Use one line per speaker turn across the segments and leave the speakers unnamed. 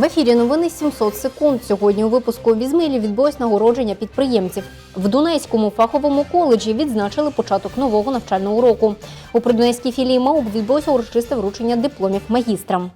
В ефірі новини 700 секунд. Сьогодні у випуску в відбулось нагородження підприємців. В Дунайському фаховому коледжі відзначили початок нового навчального року. У Придунайській філії МАУП відбулося урочисте вручення дипломів магістрам.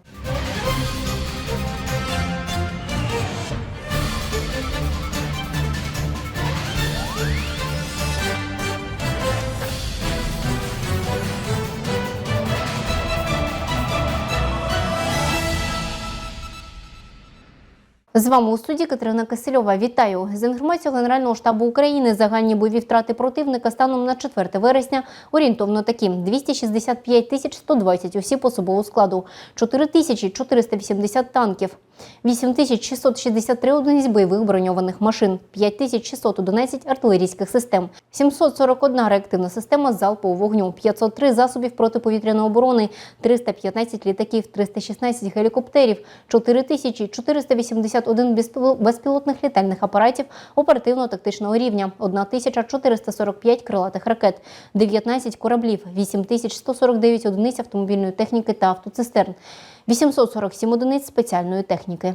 З вами у студії Катерина Кисельова. Вітаю з інформацією Генерального штабу України. Загальні бойові втрати противника станом на 4 вересня орієнтовно такі: 265 тисяч 120 осіб особового складу, 4 тисячі 480 танків, 8663 одиниць бойових броньованих машин, 5611 артилерійських систем, 741 реактивна система залпового вогню, 503 засобів протиповітряної оборони, 315 літаків, 316 гелікоптерів, 4481 безпіл- безпілотних літальних апаратів оперативно-тактичного рівня, 1445 крилатих ракет, 19 кораблів, 8149 одиниць автомобільної техніки та автоцистерн, 847 одиниць спеціальної техніки.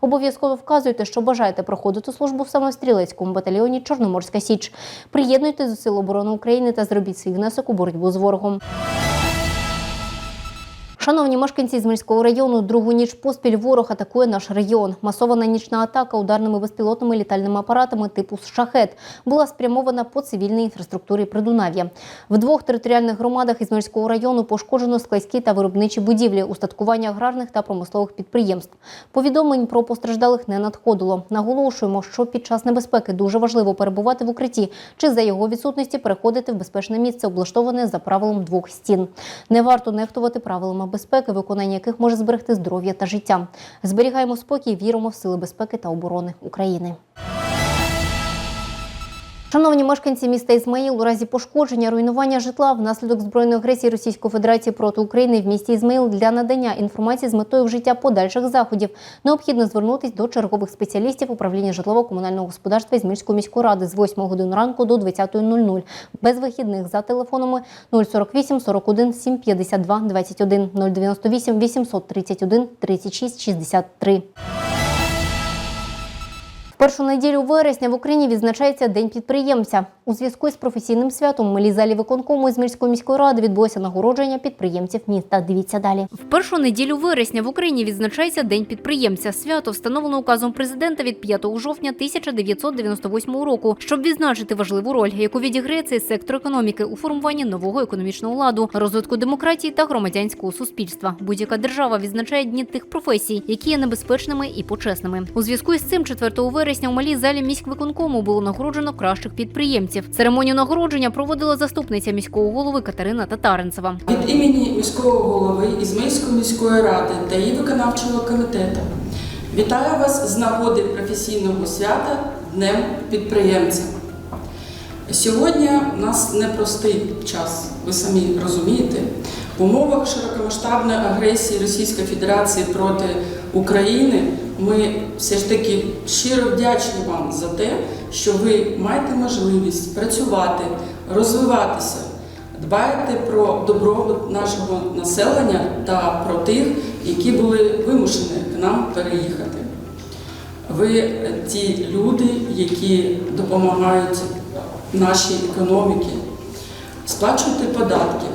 обов'язково вказуйте, що бажаєте проходити службу в стрілецькому батальйоні Чорноморська Січ. Приєднуйтесь до Сил оборони України та зробіть свій внесок у боротьбу з ворогом. Шановні мешканці Змільського району, другу ніч поспіль ворог атакує наш район. Масована нічна атака ударними безпілотними літальними апаратами типу «Шахет» була спрямована по цивільній інфраструктурі Придунав'я. В двох територіальних громадах Ізмельського району пошкоджено складські та виробничі будівлі, устаткування аграрних та промислових підприємств. Повідомлень про постраждалих не надходило. Наголошуємо, що під час небезпеки дуже важливо перебувати в укритті чи за його відсутності переходити в безпечне місце, облаштоване за правилом двох стін. Не варто нехтувати правилами безпеки, виконання яких може зберегти здоров'я та життя. Зберігаємо спокій, віримо в сили безпеки та оборони України. Шановні мешканці міста Ізмаїл, у разі пошкодження руйнування житла внаслідок збройної агресії Російської Федерації проти України в місті Ізмаїл для надання інформації з метою вжиття подальших заходів необхідно звернутись до чергових спеціалістів управління житлово-комунального господарства Ізмаїльської міської ради з 8 годин ранку до 20.00 без вихідних за телефонами 048 41 752 21 098 831 36 63. Першу неділю вересня в Україні відзначається День підприємця. У зв'язку із професійним святом в малій залі виконкому Ізмірської міської ради відбулося нагородження підприємців міста. Дивіться далі. В першу неділю вересня в Україні відзначається День підприємця. Свято встановлено указом президента від 5 жовтня 1998 року, щоб відзначити важливу роль, яку відіграє цей сектор економіки у формуванні нового економічного ладу, розвитку демократії та громадянського суспільства. Будь-яка держава відзначає дні тих професій, які є небезпечними і почесними. У зв'язку із цим 4 вересня у малій залі міськвиконкому було нагороджено кращих підприємців. Церемонію нагородження проводила заступниця міського голови Катерина Татаринцева.
Від імені міського голови Ізмейської міської ради та її виконавчого комітету вітаю вас з нагоди професійного свята Днем підприємця. Сьогодні у нас непростий час, ви самі розумієте. В умовах широкомасштабної агресії Російської Федерації проти України ми все ж таки щиро вдячні вам за те, що ви маєте можливість працювати, розвиватися, дбаєте про добробут нашого населення та про тих, які були вимушені к нам переїхати. Ви ті люди, які допомагають нашій економіці, сплачуєте податки,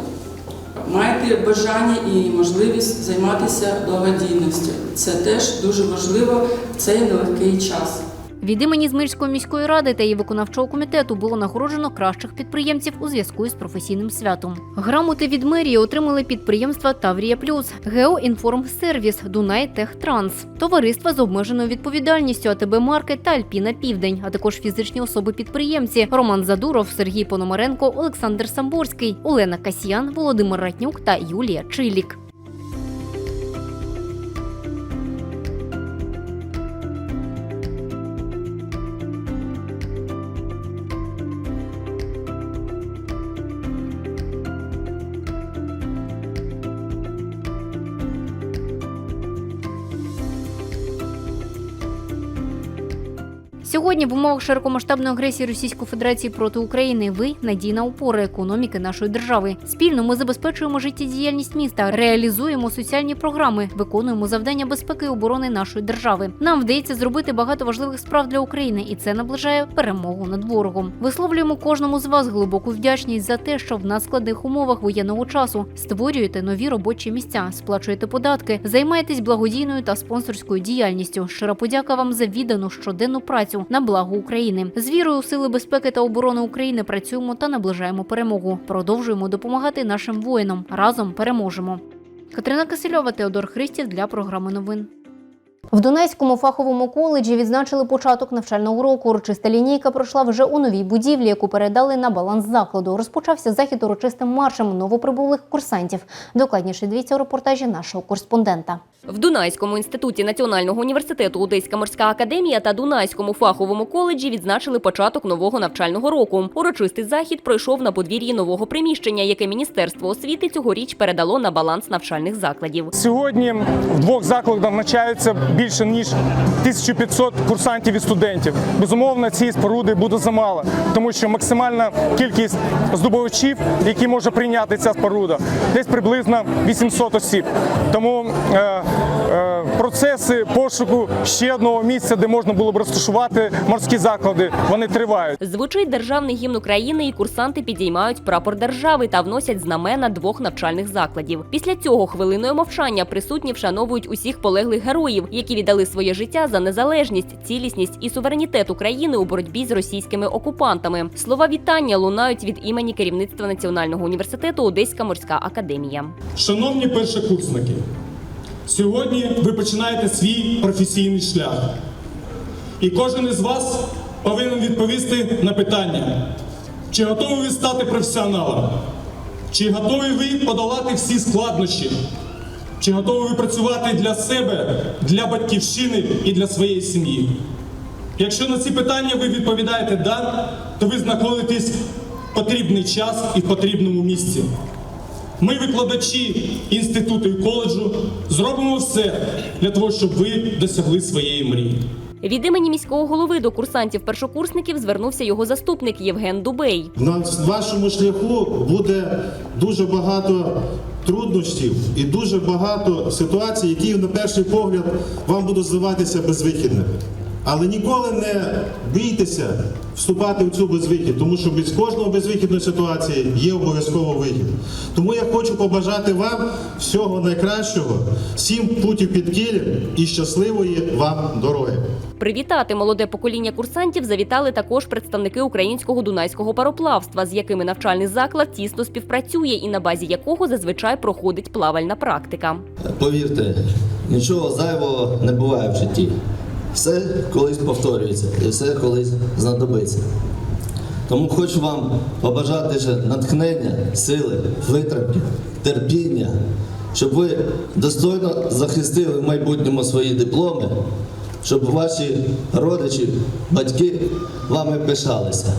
маєте бажання і можливість займатися благодійністю. Це теж дуже важливо в цей нелегкий час.
Від імені Змирської міської ради та її виконавчого комітету було нагороджено кращих підприємців у зв'язку із професійним святом. Грамоти від мерії отримали підприємства Таврія Плюс, Геоінформсервіс, Дунай Техтранс, товариства з обмеженою відповідальністю АТБ Маркет та Альпіна Південь, а також фізичні особи-підприємці Роман Задуров, Сергій Пономаренко, Олександр Самборський, Олена Касьян, Володимир Ратнюк та Юлія Чилік. Сьогодні в умовах широкомасштабної агресії Російської Федерації проти України ви надійна опора економіки нашої держави. Спільно ми забезпечуємо життєдіяльність міста, реалізуємо соціальні програми, виконуємо завдання безпеки і оборони нашої держави. Нам вдається зробити багато важливих справ для України, і це наближає перемогу над ворогом. Висловлюємо кожному з вас глибоку вдячність за те, що в надскладних умовах воєнного часу створюєте нові робочі місця, сплачуєте податки, займаєтесь благодійною та спонсорською діяльністю. Щира подяка вам за віддану щоденну працю на благо України. З вірою у сили безпеки та оборони України працюємо та наближаємо перемогу. Продовжуємо допомагати нашим воїнам. Разом переможемо. Катерина Касильова, Теодор Христів для програми новин. В Донецькому фаховому коледжі відзначили початок навчального року. Урочиста лінійка пройшла вже у новій будівлі, яку передали на баланс закладу. Розпочався захід урочистим маршем новоприбулих курсантів. Докладніше дивіться у репортажі нашого кореспондента.
В Дунайському інституті Національного університету Одеська морська академія та Дунайському фаховому коледжі відзначили початок нового навчального року. Урочистий захід пройшов на подвір'ї нового приміщення, яке Міністерство освіти цьогоріч передало на баланс навчальних закладів.
Сьогодні в двох закладах навчаються більше ніж 1500 курсантів і студентів. Безумовно, цієї споруди буде замало, тому що максимальна кількість здобувачів, які може прийняти ця споруда, десь приблизно 800 осіб. Тому е, процеси пошуку ще одного місця, де можна було б розташувати морські заклади, вони тривають.
Звучить державний гімн України, і курсанти підіймають прапор держави та вносять знамена двох навчальних закладів. Після цього хвилиною мовчання присутні вшановують усіх полеглих героїв, які віддали своє життя за незалежність, цілісність і суверенітет України у боротьбі з російськими окупантами. Слова вітання лунають від імені керівництва Національного університету Одеська морська академія.
Шановні першокурсники, сьогодні ви починаєте свій професійний шлях. І кожен із вас повинен відповісти на питання, чи готові ви стати професіоналом, чи готові ви подолати всі складнощі, чи готові ви працювати для себе, для батьківщини і для своєї сім'ї. Якщо на ці питання ви відповідаєте «да», то ви знаходитесь в потрібний час і в потрібному місці. Ми, викладачі інституту і коледжу, зробимо все для того, щоб ви досягли своєї мрії.
Від імені міського голови до курсантів-першокурсників звернувся його заступник Євген Дубей.
На вашому шляху буде дуже багато труднощів і дуже багато ситуацій, які на перший погляд вам будуть здаватися безвихідними. Але ніколи не бійтеся вступати в цю безвихід, тому що від кожного безвихідної ситуації є обов'язково вихід. Тому я хочу побажати вам всього найкращого, сім путів під кілем і щасливої вам дороги.
Привітати молоде покоління курсантів завітали також представники українського дунайського пароплавства, з якими навчальний заклад тісно співпрацює і на базі якого зазвичай проходить плавальна практика.
Повірте, нічого зайвого не буває в житті. Все колись повторюється і все колись знадобиться. Тому хочу вам побажати ще натхнення, сили, витримки, терпіння, щоб ви достойно захистили в майбутньому свої дипломи, щоб ваші родичі, батьки вами пишалися.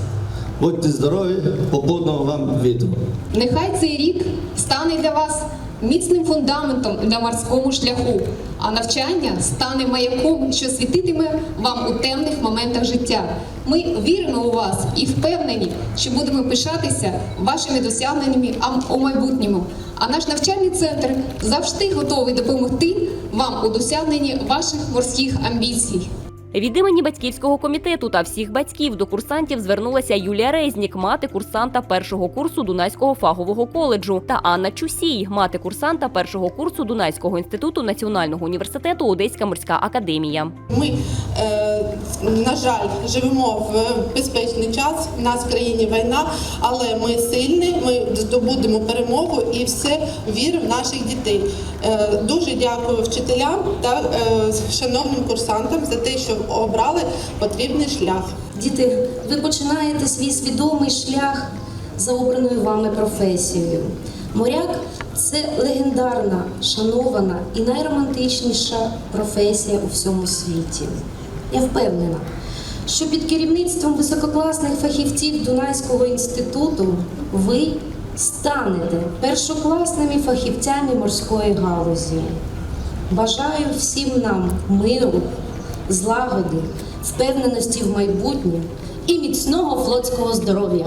Будьте здорові, попутного вам вітру.
Нехай цей рік стане для вас міцним фундаментом на морському шляху, а навчання стане маяком, що світитиме вам у темних моментах життя. Ми віримо у вас і впевнені, що будемо пишатися вашими досягненнями у майбутньому. А наш навчальний центр завжди готовий допомогти вам у досягненні ваших морських амбіцій.
Від імені батьківського комітету та всіх батьків до курсантів звернулася Юлія Резнік, мати курсанта першого курсу Дунайського фахового коледжу, та Анна Чусій, мати курсанта першого курсу Дунайського інституту Національного університету Одеська морська академія.
Ми, е, на жаль, живемо в безпечний час. У нас в країні війна, але ми сильні, ми здобудемо перемогу і все вірю в наших дітей. Е, дуже дякую вчителям та е, шановним курсантам за те, що обрали потрібний шлях.
Діти, ви починаєте свій свідомий шлях за обраною вами професією. Моряк це легендарна, шанована і найромантичніша професія у всьому світі. Я впевнена, що під керівництвом висококласних фахівців Дунайського інституту ви станете першокласними фахівцями морської галузі. Бажаю всім нам миру, злагоди, впевненості в майбутнє і міцного флотського здоров'я.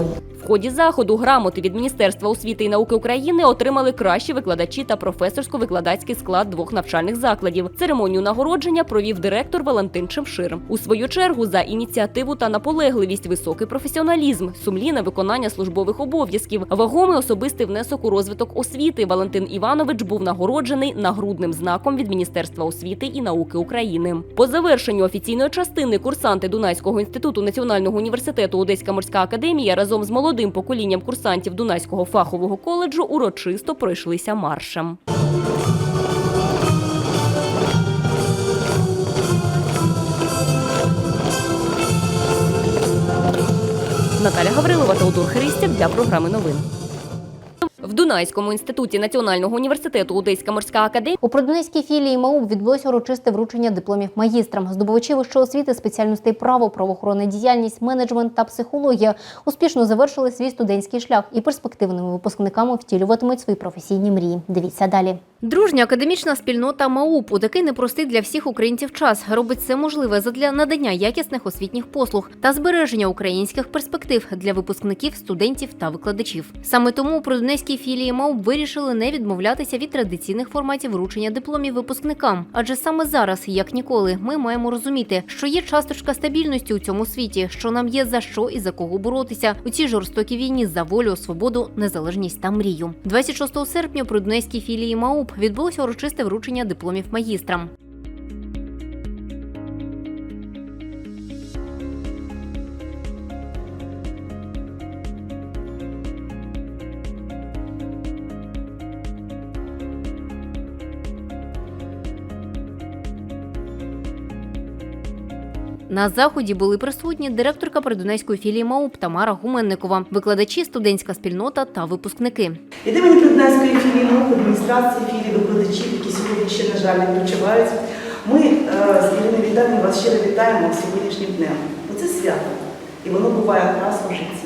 Ході заходу грамоти від Міністерства освіти і науки України отримали кращі викладачі та професорсько-викладацький склад двох навчальних закладів. Церемонію нагородження провів директор Валентин Чемшир. У свою чергу за ініціативу та наполегливість, високий професіоналізм, сумлінне виконання службових обов'язків, вагомий особистий внесок у розвиток освіти. Валентин Іванович був нагороджений нагрудним знаком від Міністерства освіти і науки України. По завершенню офіційної частини курсанти Дунайського інституту Національного університету Одеська морська академія разом з молодим поколінням курсантів Дунайського фахового коледжу урочисто пройшлися маршем. Наталя Гаврилова, Теодор Христів для програми новин. В Дунайському інституті Національного університету Одеська морська академія
У Продонецькій філії МАУП відбулося урочисте вручення дипломів магістрам. Здобувачі вищої освіти спеціальностей право, правоохоронна діяльність, менеджмент та психологія успішно завершили свій студентський шлях і перспективними випускниками втілюватимуть свої професійні мрії. Дивіться далі. Дружня академічна спільнота МАУП у такий непростий для всіх українців час робить все можливе задля надання якісних освітніх послуг та збереження українських перспектив для випускників, студентів та викладачів. Саме тому у Продонецькій філії МАУП вирішили не відмовлятися від традиційних форматів вручення дипломів випускникам. Адже саме зараз, як ніколи, ми маємо розуміти, що є часточка стабільності у цьому світі, що нам є за що і за кого боротися у цій жорстокій війні за волю, свободу, незалежність та мрію. 26 серпня при Донецькій філії МАУП відбулося урочисте вручення дипломів магістрам. На заході були присутні директорка Придонецької філії МАУП Тамара Гуменникова, викладачі, студентська спільнота та випускники.
Від імені Приднянської філії МАУП, адміністрації філії, викладачів, які сьогодні ще, на жаль, не почувають, ми е, з Іриною Віталією вас щиро вітаємо сьогоднішнім днем. Бо це свято, і воно буває раз у житті.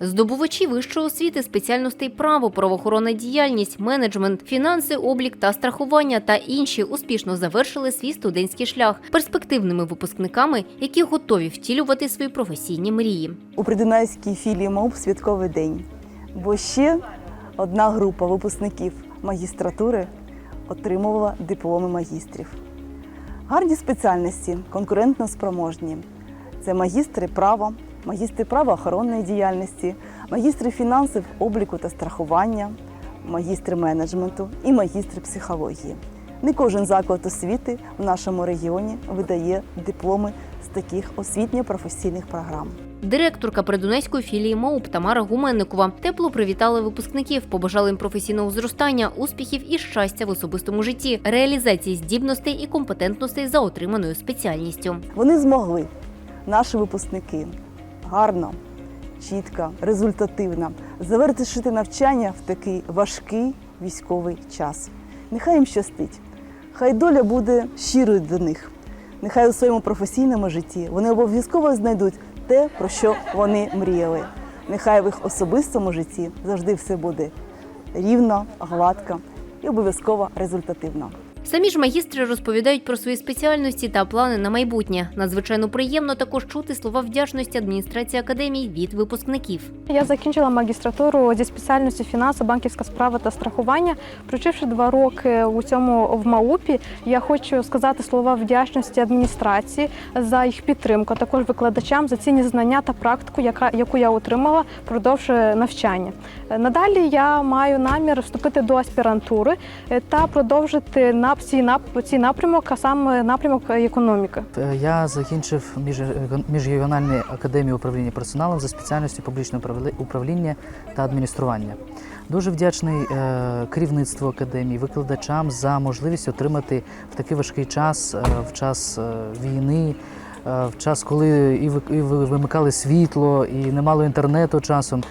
Здобувачі вищої освіти, спеціальностей право, правоохоронна діяльність, менеджмент, фінанси, облік та страхування та інші успішно завершили свій студентський шлях перспективними випускниками, які готові втілювати свої професійні мрії.
У Придунайській філії МОУП святковий день, бо ще одна група випускників магістратури отримувала дипломи магістрів. Гарні спеціальності, конкурентно спроможні. Це магістри права, магістри правоохоронної діяльності, магістри фінансів, обліку та страхування, магістри менеджменту і магістри психології. Не кожен заклад освіти в нашому регіоні видає дипломи з таких освітньо-професійних програм.
Директорка Придонецької філії МОУП Тамара Гуменникова тепло привітала випускників, побажала їм професійного зростання, успіхів і щастя в особистому житті, реалізації здібностей і компетентностей за отриманою спеціальністю.
Вони змогли, наші випускники, гарно, чітко, результативно завершити навчання в такий важкий військовий час. Нехай їм щастить, хай доля буде щирою до них. Нехай у своєму професійному житті вони обов'язково знайдуть те, про що вони мріяли. Нехай в їх особистому житті завжди все буде рівно, гладко і обов'язково результативно.
Самі ж магістри розповідають про свої спеціальності та плани на майбутнє. Надзвичайно приємно також чути слова вдячності адміністрації академії від випускників.
Я закінчила магістратуру зі спеціальності фінанси, банківська справа та страхування. Прочивши два роки у цьому в МАУПі, я хочу сказати слова вдячності адміністрації за їх підтримку, а також викладачам за цінні знання та практику, яка яку я отримала впродовж навчання. Надалі я маю намір вступити до аспірантури та продовжити на цей нап- цей напрямок, а саме напрямок економіки.
Е, Я закінчив між- міжрегіональну академію управління персоналом за спеціальністю управлі- управління та адміністрування. Дуже вдячний е, керівництву академії, викладачам за можливість отримати в такий важкий час, е, в час е, війни, е, в час, коли і ви- вимикали світло, і не мало інтернету часом.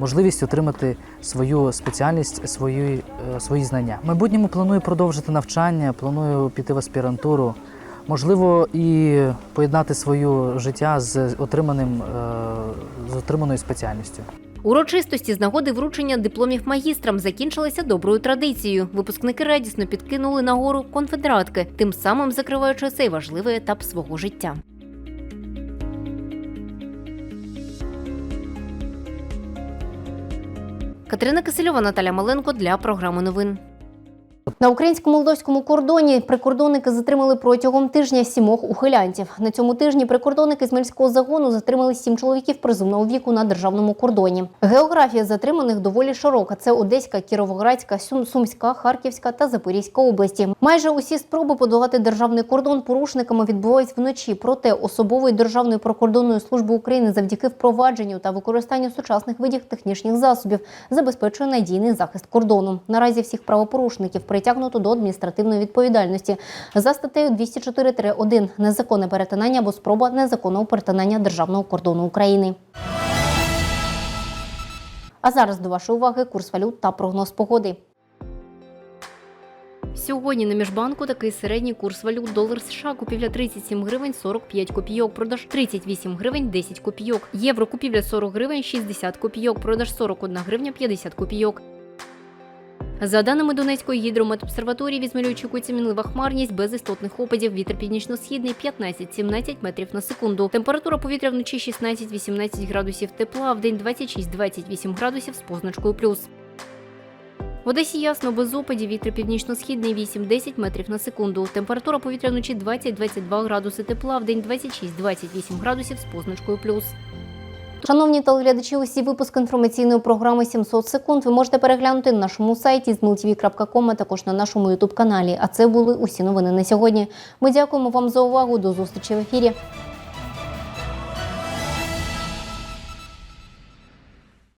Можливість отримати свою спеціальність, свої, е, свої знання. В майбутньому планую продовжити навчання, планую піти в аспірантуру. Можливо, і поєднати своє життя з отриманим е, з отриманою спеціальністю.
Урочистості з нагоди вручення дипломів магістрам закінчилися доброю традицією. Випускники радісно підкинули нагору конфедератки, тим самим закриваючи цей важливий етап свого життя. Катерина Кисельова, Наталя Маленко для програми новин. На українсько-молдовському кордоні прикордонники затримали протягом тижня сімох ухилянтів. На цьому тижні прикордонники з мільського загону затримали сім чоловіків призовного віку на державному кордоні. Географія затриманих доволі широка. Це Одеська, Кіровоградська, Сумська, Харківська та Запорізька області. Майже усі спроби подолати державний кордон порушниками відбуваються вночі. Проте особової державної прикордонної служби України завдяки впровадженню та використанню сучасних видів технічних засобів забезпечує надійний захист кордону. Наразі всіх правопорушників притягнуто до адміністративної відповідальності за статтею 204-1 незаконне перетинання або спроба незаконного перетинання державного кордону України. А зараз до вашої уваги курс валют та прогноз погоди. Сьогодні на міжбанку такий середній курс валют. Долар США купівля 37 гривень 45 копійок, продаж 38 гривень 10 копійок. Євро купівля 40 гривень 60 копійок, продаж 41 гривня 50 копійок. За даними Донецької гідрометобсерваторії, в Ізмаїлі очікується мінлива хмарність без істотних опадів. Вітер північно-східний 15-17 метрів на секунду. Температура повітря вночі 16-18 градусів тепла, в день 26-28 градусів з позначкою плюс. В Одесі ясно без опадів, вітер північно-східний 8-10 метрів на секунду. Температура повітря вночі 20-22 градуси тепла, в день 26-28 градусів з позначкою плюс. Шановні телеглядачі, усі випуски інформаційної програми «700 секунд ви можете переглянути на нашому сайті zmiltv.com, а також на нашому ютуб каналі. А це були усі новини на сьогодні. Ми дякуємо вам за увагу. До зустрічі в ефірі.